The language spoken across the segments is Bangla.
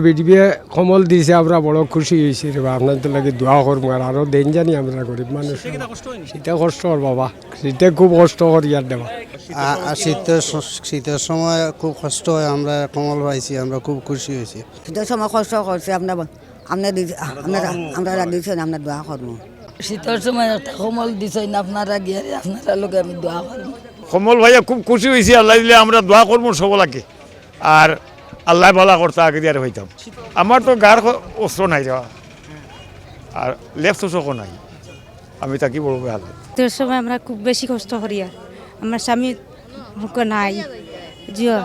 বিডিবি কমল দিয়েছে আমরা বড় খুশি হয়েছি রে তো লাগে দোয়া করব আর আরও দেন জানি আমরা গরিব মানুষ। সেটা কষ্ট কর বাবা। সেটা খুব কষ্ট করি আর দেওয়া আ- শীতের শীতের সময় খুব কষ্ট হয় আমরা কমল পাইছি আমরা খুব খুশি হয়েছি। শীতের সময় কষ্ট করছে আপনার আপনার আপনারা আমরা দিয়েছেন আপনার দোয়া করব। শীতের সময় একটা কোমল দিছেন আপনারা গিয়ে আপনারা লোকে আমি দোয়া করব। কমল ভাইয়া খুব খুশি হয়েছি আল্লাহ দিলে আমরা দোয়া করব সকলাকে আর আল্লাহ বলা করতে আগে দিয়ে হইতাম। আমার তো গার অস্ত্র নাই যাওয়া আর লেফট চোখও নাই। আমি তাকে বলব আল্লাহ? তোর সময় আমরা খুব বেশি কষ্ট করি আর। আমার স্বামী নাই। জিও,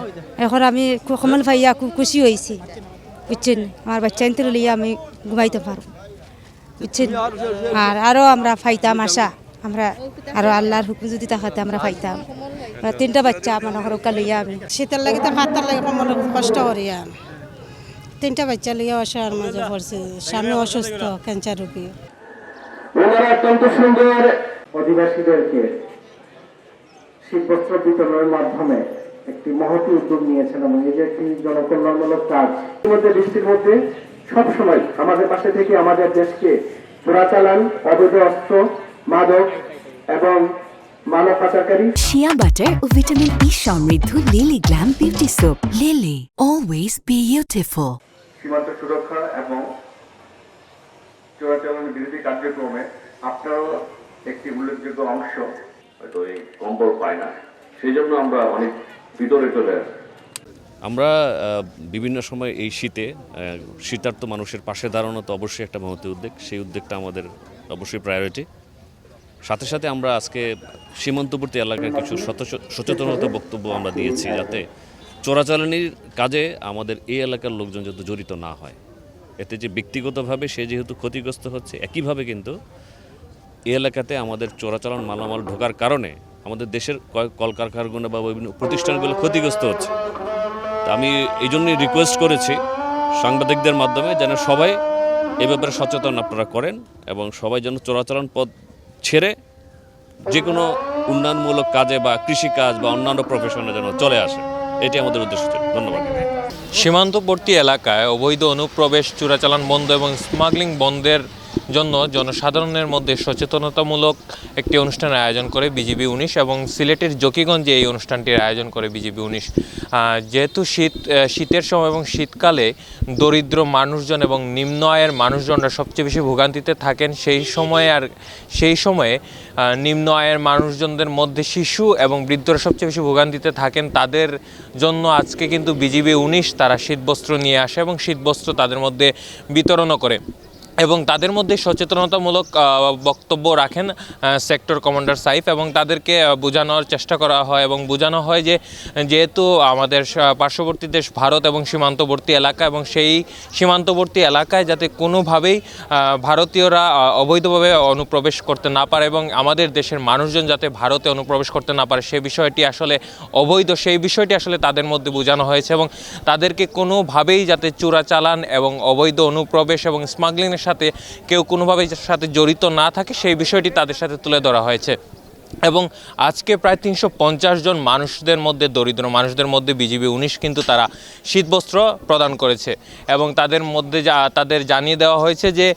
এখন আমি কমল ভাইয়া খুব খুশি হয়েছি বুঝছেন? আমার বাচ্চা ইন্টার লিয়ে আমি ঘুমাইতে পারব। বুঝছেন? আর আরও আমরা ফাইতাম আশা। আমরা আরও আল্লাহর হুকুম যদি তাকাতে আমরা ফাইতাম। তিনটা বাচ্চা আমার ঘরকা লইয়া আমি। শীতের লাগে তো ভাতার লাগে কমল কষ্ট করি আর তিনটা বাচ্চা লিয়ে অসহায়ের মাঝে পড়ছে। স্বামী অসুস্থ ক্যান্সার রোগী। অত্যন্ত সুন্দর অধিবাসীদেরকে শীতবস্ত্র বিতরণের মাধ্যমে একটি মহতি উদ্যোগ নিয়েছেন এবং এই যে একটি জনকল্যাণমূলক কাজ। মধ্যে বৃষ্টির মধ্যে সবসময় আমাদের পাশে থেকে আমাদের দেশকে চোরাচালান অবৈধ অস্ত্র, মাদক এবং মানব পাচারকারী। শিয়া বাটার ও ভিটামিন ই সমৃদ্ধ Lily glam beauty soap Lily always beautiful সীমান্ত সুরক্ষা এবং চোরাচালান বিরোধী কার্যক্রমে আপনারও একটি উল্লেখযোগ্য অংশ। হয়তো এই কম্বল পায় না। সেই জন্য আমরা অনেক ভিতরে চলে আসি। আমরা আহ, বিভিন্ন সময় এই শীতে আহ, শীতার্থ মানুষের পাশে দাঁড়ানো তো অবশ্যই একটা মহতি উদ্যোগ। সেই উদ্যোগটা আমাদের অবশ্যই প্রায়োরিটি সাথে সাথে আমরা আজকে সীমান্তবর্তী এলাকার কিছু সচেতনতা বক্তব্য আমরা দিয়েছি যাতে চোরাচালানির কাজে আমাদের এই এলাকার লোকজন যাতে জড়িত না হয়। এতে যে ব্যক্তিগতভাবে সে যেহেতু ক্ষতিগ্রস্ত হচ্ছে, একইভাবে কিন্তু এই এলাকাতে আমাদের চোরাচালান মালামাল ঢোকার কারণে আমাদের দেশের কলকারখানাগুলো বা বিভিন্ন প্রতিষ্ঠানগুলো ক্ষতিগ্রস্ত হচ্ছে। তা আমি এই জন্যই রিকোয়েস্ট করেছি সাংবাদিকদের মাধ্যমে যেন সবাই এ ব্যাপারে সচেতন আপনারা করেন এবং সবাই যেন চোরাচালান পথ ছেড়ে যে কোনো উন্নয়নমূলক কাজে বা কৃষিকাজ বা অন্যান্য প্রফেশনের জন্য চলে আসে। এটি আমাদের উদ্দেশ্য ছিল। ধন্যবাদ। সীমান্তবর্তী এলাকায় অবৈধ অনুপ্রবেশ, চোরাচালান বন্ধ এবং স্মাগলিং বন্ধের জন্য জনসাধারণের মধ্যে সচেতনতামূলক একটি অনুষ্ঠানের আয়োজন করে বিজিবি উনিশ এবং সিলেটের জকিগঞ্জে এই অনুষ্ঠানটির আয়োজন করে বিজিবি উনিশ। যেহেতু শীত শীতের সময় এবং শীতকালে দরিদ্র মানুষজন এবং নিম্ন আয়ের মানুষজনরা সবচেয়ে বেশি ভোগান্তিতে থাকেন, সেই সময়ে আর সেই সময়ে নিম্ন আয়ের মানুষজনদের মধ্যে শিশু এবং বৃদ্ধরা সবচেয়ে বেশি ভোগান্তিতে থাকেন, তাদের জন্য আজকে কিন্তু বিজিবি উনিশ তারা শীতবস্ত্র নিয়ে আসে এবং শীতবস্ত্র তাদের মধ্যে বিতরণও করে। এবং তাদের মধ্যে সচেতনতামূলক বক্তব্য রাখেন সেক্টর কমান্ডার সাইফ এবং তাদেরকে বোঝানোর চেষ্টা করা হয় এবং বোঝানো হয় যে, যেহেতু আমাদের পার্শ্ববর্তী দেশ ভারত এবং সীমান্তবর্তী এলাকা এবং সেই সীমান্তবর্তী এলাকায় যাতে কোনোভাবেই ভারতীয়রা অবৈধভাবে অনুপ্রবেশ করতে না পারে এবং আমাদের দেশের মানুষজন যাতে ভারতে অনুপ্রবেশ করতে না পারে সেই বিষয়টি আসলে অবৈধ, সেই বিষয়টি আসলে তাদের মধ্যে বোঝানো হয়েছে এবং তাদেরকে কোনোভাবেই যাতে চোরাচালান এবং অবৈধ অনুপ্রবেশ এবং স্মাগলিংয়ের সাথে কেউ কোনোভাবেই সাথে জড়িত না থাকে, সেই বিষয়টি তাদের সাথে তুলে ধরা হয়েছে। এবং আজকে প্রায় তিনশো পঞ্চাশ জন মানুষদের মধ্যে, দরিদ্র মানুষদের মধ্যে, বিজিবি উনিশ কিন্তু তারা শীতবস্ত্র প্রদান করেছে। এবং তাদের মধ্যে যা, তাদের জানিয়ে দেওয়া হয়েছে যে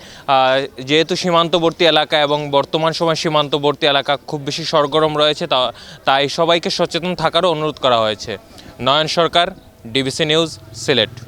যেহেতু সীমান্তবর্তী এলাকা এবং বর্তমান সময় সীমান্তবর্তী এলাকা খুব বেশি সরগরম রয়েছে, তা, তাই সবাইকে সচেতন থাকারও অনুরোধ করা হয়েছে। Nayan Sarkar, DBC news, Sylhet.